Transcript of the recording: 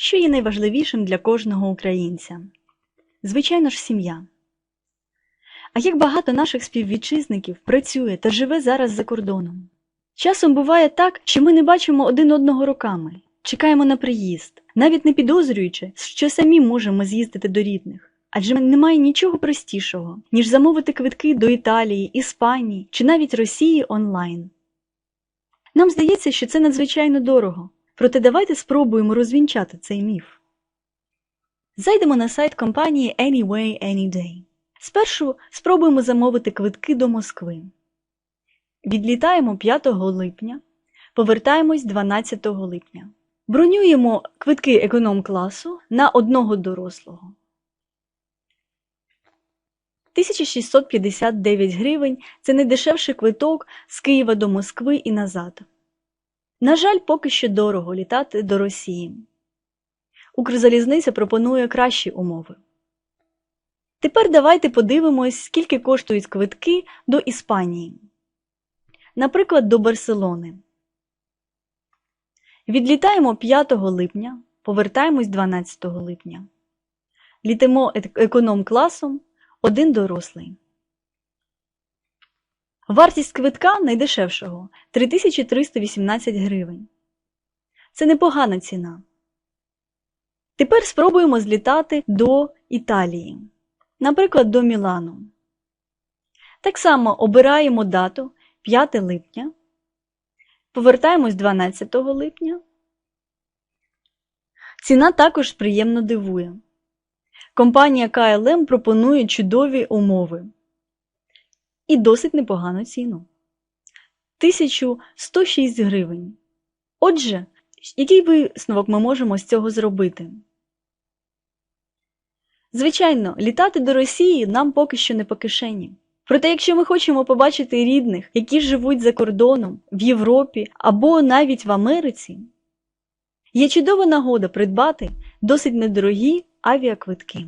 що є найважливішим для кожного українця? Звичайно ж, сім'я. А як багато наших співвітчизників працює та живе зараз за кордоном? Часом буває так, що ми не бачимо один одного роками, чекаємо на приїзд, навіть не підозрюючи, що самі можемо з'їздити до рідних. Адже немає нічого простішого, ніж замовити квитки до Італії, Іспанії чи навіть Росії онлайн. Нам здається, що це надзвичайно дорого, проте давайте спробуємо розвінчати цей міф. Зайдемо на сайт компанії Anyway Anyday. Спершу спробуємо замовити квитки до Москви. Відлітаємо 5 липня, повертаємось 12 липня. Бронюємо квитки економ-класу на одного дорослого. 1659 гривень це найдешевший квиток з Києва до Москви і назад. На жаль, поки що дорого літати до Росії. Укрзалізниця пропонує кращі умови. Тепер давайте подивимось, скільки коштують квитки до Іспанії. Наприклад, до Барселони. Відлітаємо 5 липня, повертаємось 12 липня. Літимо економ-класом один дорослий. Вартість квитка найдешевшого 3318 гривень. Це непогана ціна. Тепер спробуємо злітати до Італії, наприклад, до Мілану. Так само обираємо дату 5 липня, повертаємось 12 липня. Ціна також приємно дивує. Компанія KLM пропонує чудові умови і досить непогану ціну 1106 гривень. Отже, який висновок ми можемо з цього зробити? Звичайно, літати до Росії нам поки що не по кишені. Проте, якщо ми хочемо побачити рідних, які живуть за кордоном, в Європі або навіть в Америці, є чудова нагода придбати досить недорогі авіаквитки.